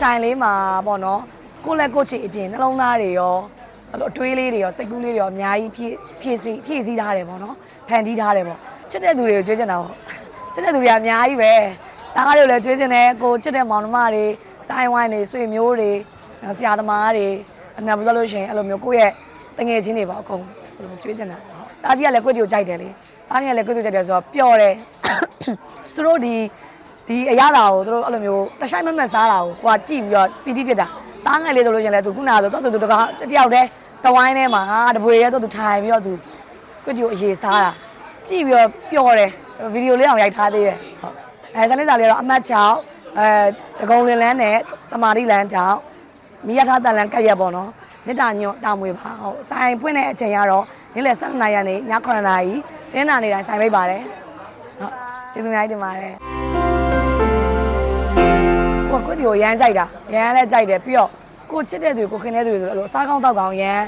ဆိုင်လေးမှာပေါ့နော်ကိုယ့်လက်ကိုယ့်ချီအပြင်နှလုံးသားတွေရောအဲ့လိုအတွေးလေးတွေရောစိတ်ကူးလေးတွေရောအများကြီးဖြည့်ဖြည့်စီဖြည့်စည်းထားတယ်ပေါ့နော်ဖန်တီးထားတယ်ပေါ့ချစ်တဲ့သူတွေကိုကြွေးချင်တာပေါ့ချစ်တဲ့သူတွေကအများကြီးပဲတားကားတွေကိုလည်းကြွေးချင်တယ်ကိုချစ်တဲ့မောင်နှမတွေတိုင်းဝိုင်းတွေဆွေမျိုးတွေဆရာသမားတွေအနာဘူးလို့ရှိရင်အဲ့လိုမျိုးကိုယ့်ရဲ့တငယ်ချင်းတွေပေါ့အကုန်အဲ့လိုမျိုးကြွေးချင်တာပေါ့တားကြီးကလည်းကိုယ့်ကိုကြိုက်တယ်လေတားကြီးကလည်းကိုယ့်ကိုကြိုက်တယ်ဆိုတော့ပျော်တယ်သူတို့ဒီ ဒီအရသာကိုသူတို့အဲ့လိုမျိုးတဆိုင်မမက်စားတာကိုကိုကကြည့်ပြီးတော့ပီတိဖြစ်တာတားငယ်လေးဆိုလို့ရှရင်လဲသူခုနကတော့သူသူတကားတယောက်တည်းတဝိုင်းထဲမှာဟာတပွေရဲဆိုသူထိုင်ပြီးတော့သူကွတီကိုအရေးစားတာကြည့်ပြီးတော့ပျော်တယ်ဗီဒီယိုလေးအောင်ရိုက်ထားသေးတယ်ဟုတ်အဲဇာလေးစာလေးကတော့အမှတ်6အဲဒဂုံလင်လန်းနဲ့တမာတိလန်းတောင်မိရထားတန်လန်းကက်ရက်ပေါ့နော်မေတ္တာညွတ်တာမွေပါဟုတ်ဆိုင်ဖွင့်တဲ့အချိန်ကတော့နေ့လယ်7နာရီကနေည9နာရီတင်းနာနေတိုင်းဆိုင်ပိတ်ပါတယ်ဟုတ်ကျေးဇူးအများကြီးတင်ပါတယ် ကိုကကိုတီကိုရမ်းကြိုက်တာရမ်းလည်းကြိုက်တယ်ပြီးတော့ကိုချစ်တဲ့သူကိုခင်တဲ့သူတွေဆိုတော့အဲ့လိုအစားကောင်းတောက်ကောင်းရမ်း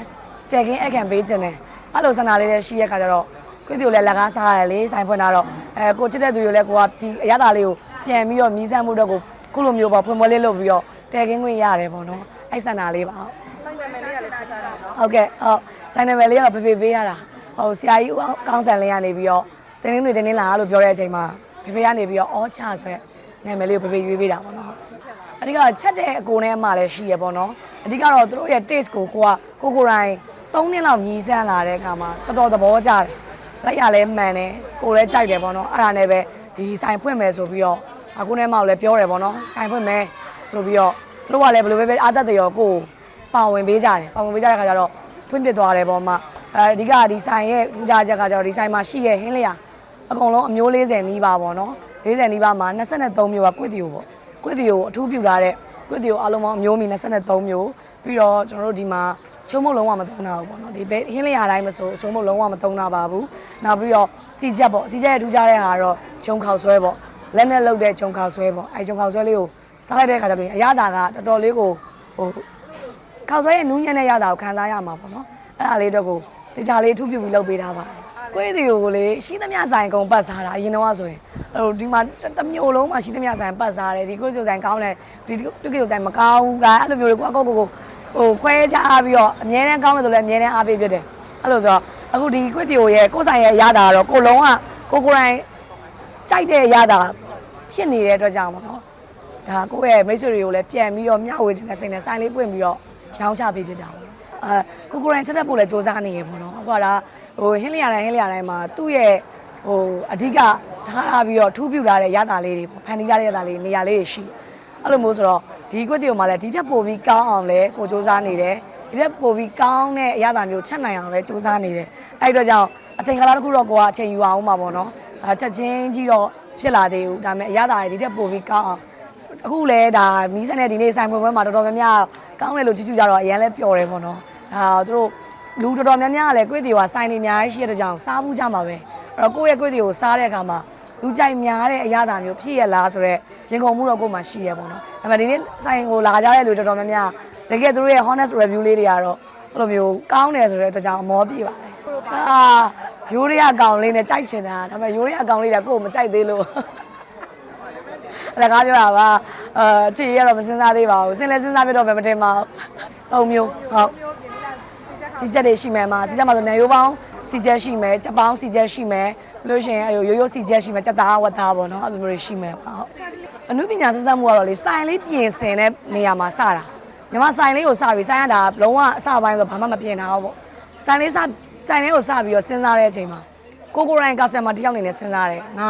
တဲခင်းအခန့်ပေးခြင်းတယ်အဲ့လိုစန္ဒာလေးလည်းရှိရခါကျတော့ကိုတီကိုလည်းလက်ကားစားရတယ်လေဆိုင်ဖွင့်တာတော့အဲကိုချစ်တဲ့သူတွေလည်းကိုကဒီအရသာလေးကိုပြန်ပြီးတော့မြည်စမ်းမှုတော့ကိုခုလိုမျိုးပေါ့ဖွင့်ပွဲလေးလုပ်ပြီးတော့တဲခင်းခွင့်ရတယ်ပေါ့နော်အဲ့စန္ဒာလေးပါဟုတ်ဆိုင်နာမည်လေးကလည်းဖတ်ထားတာနော်ဟုတ်ကဲ့ဟုတ်ဆိုင်နယ်မယ်လေးကတော့ဖေဖေပေးရတာဟုတ်ဆရာကြီးဦးကောင်းဆန်လေးကနေပြီးတော့တင်းတင်းတွေတင်းတင်းလာလို့ပြောတဲ့အချိန်မှာဖေဖေကနေပြီးတော့အော်ချဆိုရက်နာမည်လေးကိုဖေဖေရွေးပေးတာပေါ့နော် အဓိကချက်တဲ့အကိုနဲ့အမလည်းရှိရပေါ့နော်အဓိကတော့သူတို့ရဲ့ taste ကိုကိုကကိုကိုတိုင်း၃နှစ်လောက်မြည်စမ်းလာတဲ့အခါမှာတော်တော်သဘောကျတယ်လက်ရလဲမှန်တယ်ကိုလည်းကြိုက်တယ်ပေါ့နော်အဲ့ဒါနဲ့ပဲဒီဆိုင်ဖွင့်မယ်ဆိုပြီးတော့အခုနဲ့မှလည်းပြောတယ်ပေါ့နော်ဆိုင်ဖွင့်မယ်ဆိုပြီးတော့သူတို့ကလည်းဘယ်လိုပဲပဲအာသက်တရောကိုကိုပါဝင်ပေးကြတယ်ပါဝင်ပေးကြတဲ့ခါကျတော့ဖွင့်ပြသွားတယ်ပေါ့မှအဲအဓိကဒီဆိုင်ရဲ့ထူးခြားချက်ကကျတော့ဒီဆိုင်မှာရှိရဲ့ဟင်းလျာအကုန်လုံးအမျိုး40နီးပါပေါ့နော်40နီးပါမှာ23မျိုးကကွစ်တီယိုပေါ့ ကွစ်တီယိုအထူးပြုထားတဲ့ကွစ်တီယိုအလုံးပေါင်းအမျိုးမီ23မျိုးပြီးတော့ကျွန်တော်တို့ဒီမှာချုံမုတ်လုံးဝမသုံးတာဘူးပေါ့နော်ဒီဘဲဟင်းလျာတိုင်းမဆိုချုံမုတ်လုံးဝမသုံးတာပါဘူးနောက်ပြီးတော့စီချက်ပေါ့စီချက်ရဲ့ထူးခြားတဲ့ဟာကတော့ဂျုံခေါက်ဆွဲပေါ့လက်နဲ့လုပ်တဲ့ဂျုံခေါက်ဆွဲပေါ့အဲဂျုံခေါက်ဆွဲလေးကိုစားလိုက်တဲ့ခါကျတော့အရသာကတော်တော်လေးကိုဟိုခေါက်ဆွဲရဲ့နူးညံ့တဲ့ရတာကိုခံစားရမှာပေါ့နော်အဲ့ဒါလေးတော့ကိုတခြားလေးထုပြပြီးလုပ်ပေးထားပါတယ်ကိုယ့်ဒီကိုလေရှိသမျှဆိုင်ကုန်ပတ်စားတာအရင်တော့ဆိုရင် ဟိုဒီမှာတစ်မျိုးလုံးမှာရှိသမျှဆိုင်ပတ်စားတယ်ဒီကိုယ့်စီဆိုင်ကောင်းတယ်ဒီတူကိဆိုင်မကောင်းဘူးကအဲ့လိုမျိုးတွေကိုအကောက်ကိုကိုဟိုခွဲခြားပြီးတော့အမြဲတမ်းကောင်းတယ်ဆိုလည်းအမြဲတမ်းအားပေးဖြစ်တယ်အဲ့လိုဆိုတော့အခုဒီကိုယ့်ဒီကိုရဲ့ကိုယ့်ဆိုင်ရဲ့ရတာကတော့ကိုလုံးကကိုကိုယ်တိုင်ကြိုက်တဲ့ရတာဖြစ်နေတဲ့အတွက်ကြောင့်ပေါ့နော်ဒါကိုယ့်ရဲ့မိတ်ဆွေတွေကိုလည်းပြန်ပြီးတော့မျှဝေခြင်းနဲ့စိတ်နဲ့ဆိုင်လေးပွင့်ပြီးတော့ရောင်းချပေးဖြစ်တာပေါ့အဲကိုကိုရိုင်းချက်တက်ဖို့လည်းစူးစမ်းနေရပေါ့နော်အခုကဒါဟိုဟင်းလျာတိုင်းဟင်းလျာတိုင်းမှာသူ့ရဲ့ ဟိုအဓိကထားထားပြီးတော့ထူးပြထားတဲ့ရတာလေးတွေပေါ့ဖန်တီးကြတဲ့ရတာလေးနေရာလေးတွေရှိတယ်အဲ့လိုမျိုးဆိုတော့ဒီကွက်တီကိုမှလည်းဒီချက်ပို့ပြီးကောင်းအောင်လဲကိုစူးစမ်းနေတယ်ဒီချက်ပို့ပြီးကောင်းတဲ့အရတာမျိုးချက်နိုင်အောင်လဲစူးစမ်းနေတယ်အဲ့ဒီတော့ကြောင့်အချိန်ကာလတစ်ခုတော့ကိုကအချိန်ယူအောင်ပါပေါ့နော်အဲချက်ချင်းကြီးတော့ဖြစ်လာသေးဘူးဒါပေမဲ့အရတာတွေဒီချက်ပို့ပြီးကောင်းအောင်အခုလဲဒါမီးစက်နဲ့ဒီနေ့ဆိုင်ပွဲပွဲမှာတော်တော်များများကောင်းတယ်လို့ချီချူကြတော့အရန်လဲပျော်တယ်ပေါ့နော်ဒါသူတို့လူတော်တော်များများကလည်းကိုယ့်တီကိုဆိုင်နေအများကြီးရှိတဲ့ကြောင့်စားဘူးကြမှာပဲအဲ့ တော့ကိုယ့်ရဲ့ကိုယ့်တီကိုစားတဲ့အခါမှာလူကြိုက်များတဲ့အရာသာမျိုးဖြစ်ရလားဆိုတော့ရင်ကုန်မှုတော့ကိုယ်မှရှိရပေါ့နော်ဒါပေမဲ့ဒီနေ့ဆိုင်ကိုလာကြတဲ့လူတော်တော်များများတကယ်သူတို့ရဲ့ honest review လေးတွေကတော့အဲ့လိုမျိုးကောင်းတယ်ဆိုတဲ့အတွက်ကြောင့်အမောပြေပါတယ်အာရိုးရရကောင်လေးနဲ့ကြိုက်ချင်တာဒါပေမဲ့ရိုးရရကောင်လေးကကိုယ်မကြိုက်သေးလို့အလကားပြောတာပါအဲအချီရတော့မစင်စားသေးပါဘူးစင်လဲစင်စားပြတော့ပဲမတင်ပါဘူးသုံးမျိုးဟုတ်စီချက်တွေရှိမယ်မှာစီချက်မှာဆိုနေရိုးပေါင်း စီချက်ရှိမယ်ချက်ပေါင်းစီချက်ရှိမယ်ပြီးလို့ရှိရင်အဲရိုးရိုးစီချက်ရှိမယ်ချက်သားဝတ်သားပေါ့နော်အဲ့လိုမျိုးတွေရှိမယ်ပါဟုတ်အမှုပညာဆက်ဆက်မှုကတော့လေစိုင်လေးပြင်ဆင်တဲ့နေရာမှာစတာညီမစိုင်လေးကိုစပြီးစိုင်ရတာလုံးဝအစပိုင်းဆိုဘာမှမပြင်တာဘူးပေါ့စိုင်လေးစစိုင်လေးကိုစပြီးတော့စဉ်းစားတဲ့အချိန်မှာကိုကိုရိုင်းကစတမာတယောက်အနေနဲ့စဉ်းစားတယ်ငါ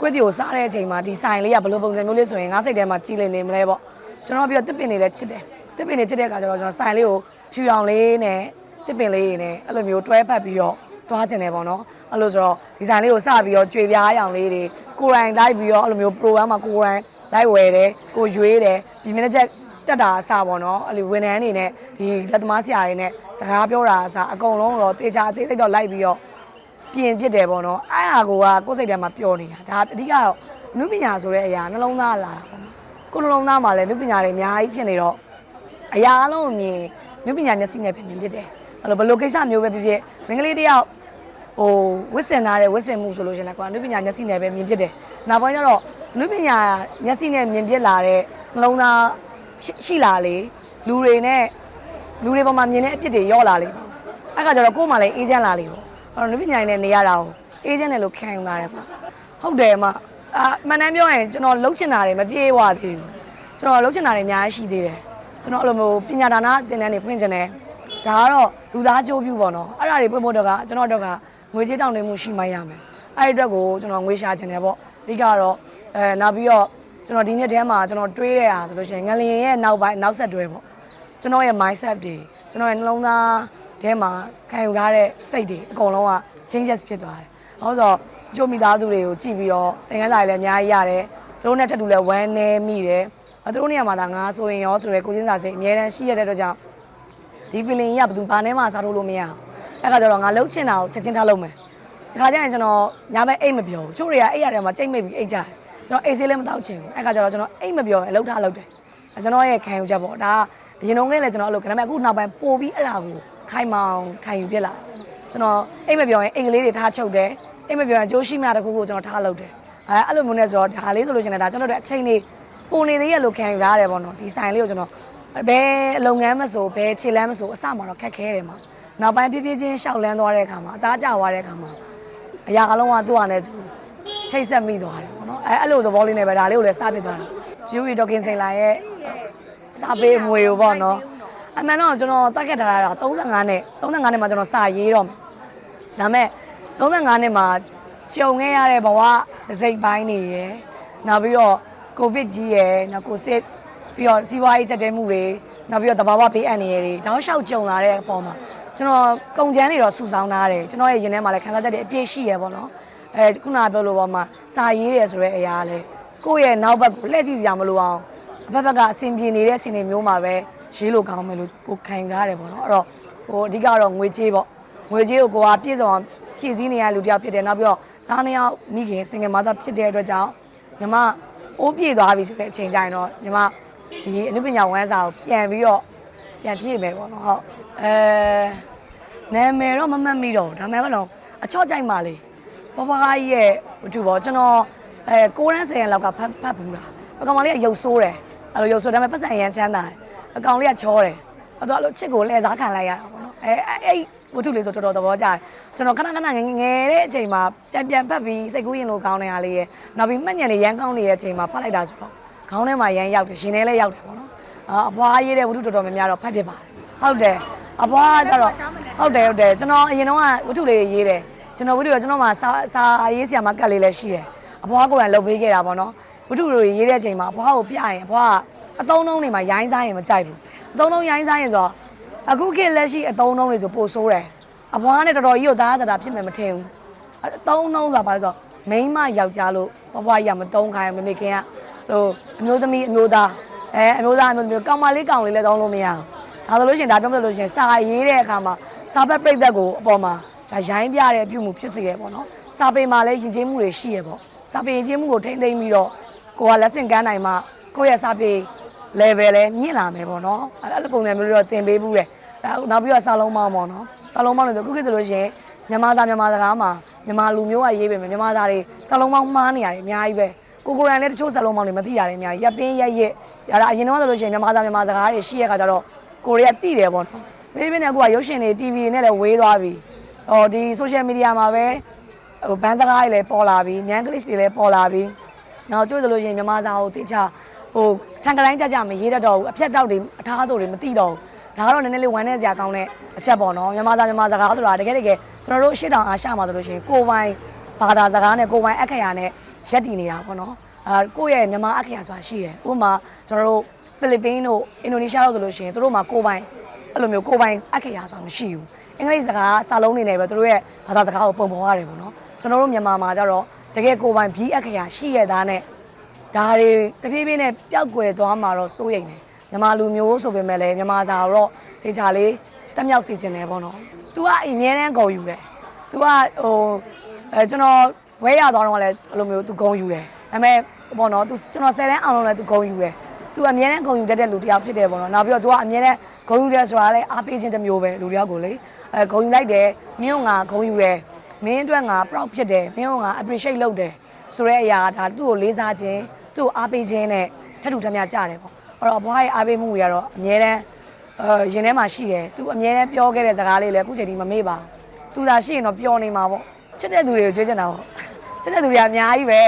ကွက်တီကိုစားတဲ့အချိန်မှာဒီဆိုင်လေးကဘယ်လိုပုံစံမျိုးလေးဆိုရင်ငါစိတ်ထဲမှာကြီးလင်နေမလဲပေါ့ကျွန်တော်ပြီးတော့တစ်ပင်နေလဲချစ်တယ်တစ်ပင်နေချစ်တဲ့အခါကျတော့ကျွန်တော်ဆိုင်လေးကိုဖြူအောင်လေးနဲ့ တစ်ပင်လေးနဲ့အဲ့လိုမျိုးတွဲဖက်ပြီးတော့သွားကျင်တယ်ပေါ့နော်အဲ့လိုဆိုတော့ဒီဆိုင်လေးကိုစပြီးတော့ကြွေပြားရောင်လေးတွေကိုရိုင်းလိုက်ပြီးတော့အဲ့လိုမျိုး program မှာကိုရိုင်းလိုက်ဝယ်တယ်ကိုရွေးတယ်ဒီမင်းချက်တက်တာအစပေါ့နော်အဲ့လိုဝန်ထမ်းတွေနဲ့ဒီလက်သမားဆရာတွေနဲ့စကားပြောတာအစအကုန်လုံးတော့တေချာအသေးစိတ်တော့လိုက်ပြီးတော့ပြင်ပြစ်တယ်ပေါ့နော်အဲ့ဟာကိုကကိုယ်စိတ်ထဲမှာပျော်နေတာဒါအဓိကတော့နုပညာဆိုတဲ့အရာနှလုံးသားလာတာပေါ့နော်ကိုယ်နှလုံးသားမှာလည်းနုပညာတွေအများကြီးဖြစ်နေတော့အရာအလုံးအမြင်နုပညာမျက်စိနဲ့ပဲမြင်ဖြစ်တယ် အဲ့လိုဘယ်လိုကိစ္စမျိုးပဲဖြစ်ဖြစ်မင်္ဂလေးတယောက်ဟိုဝစ်စင်ထားတဲ့ဝစ်စင်မှုဆိုလို့ရှရင်လည်းကွာနုပညာမျက်စိနဲ့ပဲမြင်ဖြစ်တယ်နောက်ပိုင်းကျတော့နုပညာမျက်စိနဲ့မြင်ဖြစ်လာတဲ့နှလုံးသားရှိရှိလာလေလူတွေနဲ့လူတွေပေါ်မှာမြင်တဲ့အပြစ်တွေရော့လာလေပေါ့အဲ့ခါကျတော့ကိုယ်မှလည်းအေးချမ်းလာလေပေါ့အဲ့တော့လူပညာရေးနဲ့နေရတာကိုအေးချမ်းတယ်လို့ခံယူလာတယ်ပေါ့ဟုတ်တယ်အမအာမှန်တမ်းပြောရင်ကျွန်တော်လှုပ်ချင်တာတွေမပြေဝသေးဘူးကျွန်တော်လှုပ်ချင်တာတွေအများကြီးရှိသေးတယ်ကျွန်တော်အဲ့လိုမျိုးပညာဒါနသင်တန်းတွေဖွင့်ချင်တယ် ဒါကတော့လူသားကြိုးပြုပေါ့နော်အဲ့ဒါတွေဖွင့်ဖို့တော့ကကျွန်တော်တို့ကငွေကြေးတောင်းတမှုရှိမှရမယ်အဲ့ဒီအတွက်ကိုကျွန်တော်ငွေရှာချင်တယ်ပေါ့အဓိကတော့အဲနောက်ပြီးတော့ကျွန်တော်ဒီနေ့တည်းမှာကျွန်တော်တွေးတဲ့အားဆိုလို့ရှိရင်ငလျင်ရဲ့နောက်ပိုင်းနောက်ဆက်တွဲပေါ့ကျွန်တော်ရဲ့ mindset တွေကျွန်တော်ရဲ့နှလုံးသားထဲမှာခံယူထားတဲ့စိတ်တွေအကုန်လုံးက changes ဖြစ်သွားတယ်။ဟောဆိုတော့ကျိုးမိသားစုတွေကိုကြည့်ပြီးတော့သင်ခန်းစာတွေလည်းအများကြီးရတယ်။သူတို့နဲ့တက်တူလည်းဝမ်းနေမိတယ်။အဲသူတို့နေရာမှာဒါငါဆိုရင်ရောဆိုရဲကိုချင်းစာစိတ်အများတန်းရှိရတဲ့အတွက်ကြောင့် ဒီ feeling ကြီးကဘယ်သူဘာနဲ့မှစားထုတ်လို့မရအောင်။အဲ့ခါကျတော့ငါလှုပ်ချင်တာကိုချက်ချင်းထားလုပ်မယ်။ဒီခါကျရင်ကျွန်တော်ညဘက်အိတ်မပြောဘူး။ချို့တွေကအိတ်ရတယ်မှာကြိတ်မိတ်ပြီးအိတ်ကြတယ်။ကျွန်တော်အိတ်ဆေးလည်းမတောက်ချင်ဘူး။အဲ့ခါကျတော့ကျွန်တော်အိတ်မပြောရင်အလုပ်ထားလုပ်တယ်။အဲကျွန်တော်ရဲ့ခံယူချက်ပေါ့ဒါကအရင်တုန်းကလည်းကျွန်တော်အဲ့လိုခဏမဲ့အခုနောက်ပိုင်းပို့ပြီးအဲ့ဒါကိုခိုင်မောင်ခံယူပြစ်လာကျွန်တော်အိတ်မပြောရင်အိတ်ကလေးတွေထားချုပ်တယ်အိတ်မပြောရင်ကြိုးရှိမှတစ်ခုခုကျွန်တော်ထားလုပ်တယ်အဲအဲ့လိုမျိုးနဲ့ဆိုတော့ဒါလေးဆိုလို့ရှိရင်ဒါကျွန်တော်တို့အချိန်လေးပုံနေသေးရလို့ခံယူထားရတယ်ပေါ့နော်ဒီဆိုင်လေးကိုကျွန်တော် ဘယ်လုပ်ငန်းမဆိုဘယ်ခြေလမ်းမဆိုအစမှာတော့ခက်ခဲတယ်မှာနောက်ပိုင်းဖြည်းဖြည်းချင်းရှောက်လန်းသွားတဲ့အခါမှာအသားကျသွားတဲ့အခါမှာအရာအလုံးကသူ့ဟာနဲ့သူချိတ်ဆက်မိသွားတယ်ပေါ့နော်အဲအဲ့လိုသဘောလေးနဲ့ပဲဒါလေးကိုလည်းစပစ်သွားတာဂျူရီဒေါကင်စိန်လာရဲ့စာပေမွေကိုပေါ့နော်အမှန်တော့ကျွန်တော်တက်ခက်ထားတာ35နဲ့35နဲ့မှာကျွန်တော်စာရေးတော့မယ်ဒါမဲ့35နဲ့မှာကြုံခဲ့ရတဲ့ဘဝတစ်စိတ်ပိုင်းနေရယ်နောက်ပြီးတော့ကိုဗစ်ကြီးရယ်နောက်ကိုစစ် ပြီးတော့စီးပွားရေးကြက်တဲမှုတွေနောက်ပြီးတော့တဘာဝဘေးအန္တရာယ်တွေတောင်းလျှောက်ကြုံလာတဲ့အပေါ်မှာကျွန်တော်ကုန်ကျန်းတွေတော့စုဆောင်းထားတယ်ကျွန်တော်ရဲ့ရင်ထဲမှာလည်းခံစားချက်တွေအပြည့်ရှိရယ်ပေါ့နော်အဲခုနကပြောလို့ပေါ့မှာစာရေးတယ်ဆိုတဲ့အရာလဲကိုယ့်ရဲ့နောက်ဘက်ကိုလှည့်ကြည့်စရာမလိုအောင်အဖက်ဖက်ကအဆင်ပြေနေတဲ့အချိန်တွေမျိုးမှာပဲရေးလို့ကောင်းမယ်လို့ကိုခံယူရတယ်ပေါ့နော်အဲ့တော့ဟိုအဓိကတော့ငွေကြေးပေါ့ငွေကြေးကိုကိုကပြည့်စုံအောင်ဖြည့်ဆည်းနေရတဲ့လူတစ်ယောက်ဖြစ်တယ်နောက်ပြီးတော့သားနှစ်ယောက်မိခင်စင်ငယ်မသားဖြစ်တဲ့အတွက်ကြောင့်ညီမအိုးပြေသွားပြီဆိုတဲ့အချိန်ကျရင်တော့ညီမ ဒီအနုပညာဝမ်းစာကိုပြန်ပြီးတော့ပြန်ဖြည့်မယ်ပေါ့နော်ဟုတ်အဲနာမည်တော့မမှတ်မိတော့ဘူးဒါမှမဟုတ်အချော့ကြိုက်ပါလေဘဘကြီးရဲ့ဟိုတူပေါ့ကျွန်တော်အဲ6ရန်း10ရန်းလောက်ကဖတ်ဖတ်ဘူးလားအကောင်မလေးကရုပ်ဆိုးတယ်အဲ့လိုရုပ်ဆိုးဒါပေမဲ့ပတ်စံရမ်းချမ်းသာတယ်အကောင်လေးကချောတယ်အဲ့တော့အဲ့လိုချစ်ကိုလှည့်စားခံလိုက်ရတာပေါ့နော်အဲအဲ့ဝတ္ထုလေးဆိုတော်တော်သဘောကျတယ်ကျွန်တော်ခဏခဏငယ်ငယ်တဲ့အချိန်မှာပြန်ပြန်ဖတ်ပြီးစိတ်ကူးရင်လိုကောင်းနေတာလေးရဲ့နောက်ပြီးမှတ်ညံလေးရမ်းကောင်းနေတဲ့အချိန်မှာဖတ်လိုက်တာဆိုတော့ ခေါင်းထဲမှာရမ်းရောက်တယ်ရှင်ထဲလည်းရောက်တယ်ပေါ့နော်အာအပွားရေးတဲ့ဝတ္ထုတော်တော်များများတော့ဖတ်ဖြစ်ပါတယ်ဟုတ်တယ်အပွားကျတော့ဟုတ်တယ်ဟုတ်တယ်ကျွန်တော်အရင်တော့ဝတ္ထုလေးရေးတယ်ကျွန်တော်ဝတ္ထုရောကျွန်တော်မှာစာစာရေးဆရာမကတ်လေးလည်းရှိတယ်အပွားကိုယ်တိုင်လုပ်ပေးခဲ့တာပေါ့နော်ဝတ္ထုတွေရေးတဲ့အချိန်မှာအပွားကိုပြရင်အပွားကအတုံးလုံးတွေမှာရိုင်းစားရင်မကြိုက်ဘူးအတုံးလုံးရိုင်းစားရင်ဆိုတော့အခုခေတ်လက်ရှိအတုံးလုံးတွေဆိုပိုဆိုးတယ်အပွားနဲ့တော်တော်ကြီးကိုသားသားဖြစ်မယ်မထင်ဘူးအတုံးလုံးဆိုတာဘာလဲဆိုတော့မိန်းမယောက်ျားလို့ဘဘကြီးကမတုံးခိုင်းမမေခင်က ဟိုအမျိုးသမီးအမျိုးသားအဲအမျိုးသားအမျိုးသမီးကောင်မလေးကောင်လေးလည်းတုံးလို့မရဘူးဒါဆိုလို့ရှိရင်ဒါပြောမလို့ရှိရင်စာရေးတဲ့အခါမှာစာဘက်ပြိသက်ကိုအပေါ်မှာဒါရိုင်းပြတဲ့အပြုမှုဖြစ်စေရပေါ့နော်စာပေမှာလည်းယဉ်ကျေးမှုတွေရှိရပေါ့စာပေယဉ်ကျေးမှုကိုထိမ့်သိမ့်ပြီးတော့ကိုကလက်ဆင့်ကမ်းနိုင်မှကိုယ့်ရဲ့စာပေ level လဲမြင့်လာမယ်ပေါ့နော်အဲ့လိုပုံစံမျိုးတွေတော့သင်ပေးဘူးတယ်ဒါနောက်ပြီးတော့စာလုံးမောင်းပေါ့နော်စာလုံးမောင်းလို့ဆိုခုခေတ်ဆိုလို့ရှိရင်မြန်မာစာမြန်မာစကားမှာမြန်မာလူမျိုးကရေးပေမဲ့မြန်မာစာတွေစာလုံးမောင်းမှားနေရတယ်အများကြီးပဲ ကိုကိုရန်လည်းတချို့စာလုံးမောင်းတွေမသိရတယ်အများကြီးရပ်ပင်းရက်ရက်ရတာအရင်တော့ဆိုလို့ရှိရင်မြန်မာစာမြန်မာစကားတွေရှိရခါကျတော့ကိုရီးယားတိတယ်ပေါ့နော်ဘေးဘေးနဲ့အခုကရုပ်ရှင်တွေ TV တွေနဲ့လည်းဝေးသွားပြီဟောဒီ social media မှာပဲဟိုဘန်းစကားတွေလည်းပေါ်လာပြီမြန်ကလစ်တွေလည်းပေါ်လာပြီနောက်ကျိုးဆိုလို့ရှိရင်မြန်မာစာကိုတေချာဟိုထန်ကတိုင်းကြကြမရေးတတ်တော့ဘူးအဖြတ်တောက်တွေအထားတို့တွေမသိတော့ဘူးဒါကတော့နည်းနည်းလေးဝမ်းနေစရာကောင်းတဲ့အချက်ပေါ့နော်မြန်မာစာမြန်မာစကားဆိုတာတကယ်တကယ်ကျွန်တော်တို့ရှစ်တောင်အားရှမှာဆိုလို့ရှိရင်ကိုယ်ပိုင်ဘာသာစကားနဲ့ကိုယ်ပိုင်အခရာနဲ့ ရက်တည်နေတာပေါ့နော်အာကိုယ့်ရဲ့မြန်မာအခရာဆိုတာရှိတယ်ဥပမာကျွန်တော်တို့ဖိလစ်ပင်းတို့အင်ဒိုနီးရှားတို့ဆိုလို့ရှိရင်တို့မှာကိုယ်ပိုင်အဲ့လိုမျိုးကိုယ်ပိုင်အခရာဆိုတာမရှိဘူးအင်္ဂလိပ်စကားစာလုံးနေနေပဲတို့ရဲ့ဘာသာစကားကိုပုံဖော်ရတယ်ပေါ့နော်ကျွန်တော်တို့မြန်မာမှာကျတော့တကယ်ကိုယ်ပိုင်ဘီအခရာရှိရသားနဲ့ဒါတွေတဖြည်းဖြည်းနဲ့ပျောက်ကွယ်သွားမှာတော့စိုးရိမ်တယ်မြန်မာလူမျိုးဆိုပေမဲ့လည်းမြန်မာစာတော့တေချာလေးတက်မြောက်စီခြင်းတယ်ပေါ့နော်။ तू ကအမြဲတမ်းဂုံယူတယ်။ तू ကဟိုအဲကျွန်တော် ဝဲရသွားတော့လည်းအဲ့လိုမျိုးသူဂုံယူတယ်ဒါပေမဲ့ပေါ့နော်သူကျွန်တော်၁၀တန်းအောင်လုံးလည်းသူဂုံယူတယ်သူအမြဲတမ်းဂုံယူတတ်တဲ့လူတစ်ယောက်ဖြစ်တယ်ပေါ့နော်နောက်ပြီးတော့သူကအမြဲတမ်းဂုံယူတယ်ဆိုတာလည်းအားပေးခြင်းတစ်မျိုးပဲလူတစ်ယောက်ကိုလေအဲဂုံယူလိုက်တယ်မင်းကငါဂုံယူတယ်မင်းအတွက်ငါ proud ဖြစ်တယ်မင်းကငါ appreciate လုပ်တယ်ဆိုတဲ့အရာဒါသူ့ကိုလေးစားခြင်းသူ့ကိုအားပေးခြင်းနဲ့ထပ်တူထပ်များကြတယ်ပေါ့အဲ့တော့ဘွားရဲ့အားပေးမှုတွေကတော့အမြဲတမ်းအဲရင်ထဲမှာရှိတယ်သူအမြဲတမ်းပြောခဲ့တဲ့စကားလေးလည်းအခုချိန်ထိမမေ့ပါဘူးသူသာရှိရင်တော့ပြောနေမှာပေါ့ချစ်တဲ့သူတွေကိုကြွေးချင်တာပေါ့ ချစ်တဲ့သူတွေကအများကြီးပဲ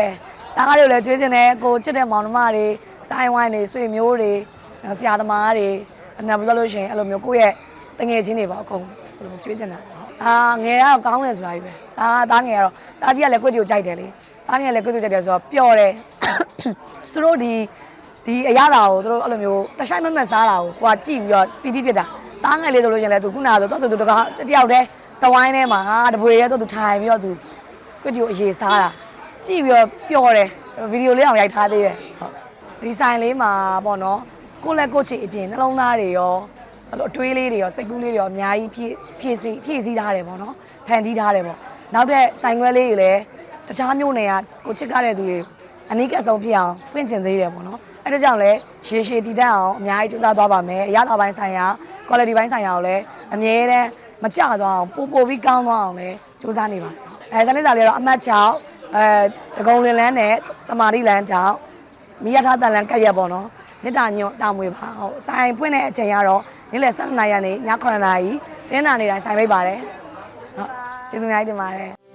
တားကားတွေကိုလည်းကြွေးချင်တယ်ကိုချစ်တဲ့မောင်နှမတွေတိုင်းဝိုင်းတွေဆွေမျိုးတွေဆရာသမားတွေအနာပြောလို့ရှိရင်အဲ့လိုမျိုးကိုယ့်ရဲ့တငယ်ချင်းတွေပေါ့အကုန်အဲ့လိုမျိုးကြွေးချင်တာပေါ့အာငယ်ကတော့ကောင်းတယ်ဆိုတာကြီးပဲဒါသားငယ်ကတော့သားကြီးကလည်းကိုယ့်တီကိုကြိုက်တယ်လေသားငယ်လည်းကိုယ့်တီကိုကြိုက်တယ်ဆိုတော့ပျော်တယ်သူတို့ဒီဒီအရသာကိုသူတို့အဲ့လိုမျိုးတဆိုင်မမက်စားတာကိုကိုကကြည့်ပြီးတော့ပီတိဖြစ်တာတားငယ်လေးဆိုလို့ရှရင်လဲသူခုနကတော့သူသူတကားတယောက်တည်းတဝိုင်းထဲမှာဟာတပွေရဲဆိုသူထိုင်ပြီးတော့သူ ကွတီကိုအရေးစားတာကြည့်ပြီးတော့ပျော်တယ်ဗီဒီယိုလေးအောင်ရိုက်ထားသေးတယ်ဟုတ်ဒီဆိုင်လေးမှာပေါ့နော်ကိုယ့်လက်ကိုယ့်ချီအပြင်နှလုံးသားတွေရောအဲ့လိုအတွေးလေးတွေရောစိတ်ကူးလေးတွေရောအများကြီးဖြည့်ဖြည့်စီဖြည့်စည်းထားတယ်ပေါ့နော်ဖန်တီးထားတယ်ပေါ့နောက်တဲ့ဆိုင်ခွဲလေးတွေလည်းတခြားမျိုးနယ်ကကိုချစ်ကြတဲ့သူတွေအနိကအဆုံးဖြစ်အောင်ဖွင့်ကျင်သေးတယ်ပေါ့နော်အဲဒါကြောင့်လဲရေရှည်တည်တတ်အောင်အများကြီးစူးစမ်းသွားပါမယ်အရသာပိုင်းဆိုင်ရာ quality ပိုင်းဆိုင်ရာကိုလည်းအမြဲတမ်းမကြသွားအောင်ပို့ပို့ပြီးကောင်းသွားအောင်လည်းစူးစမ်းနေပါတယ် အဲဇာနေစာလေးကတော့အမှတ်6အဲဒဂုံလင်လန်းနဲ့တမာတိလန်းကြောင့်မိရထားတန်လန်းကက်ရက်ပေါ့နော်မေတ္တာညွတ်တာမွေပါဟုတ်ဆိုင်ဖွင့်တဲ့အချိန်ကတော့နေ့လယ်7:00နာရီကနေည9:00နာရီတင်းနာနေတိုင်းဆိုင်ပိတ်ပါတယ်ဟုတ်ကျေးဇူးများကြီးတင်ပါတယ်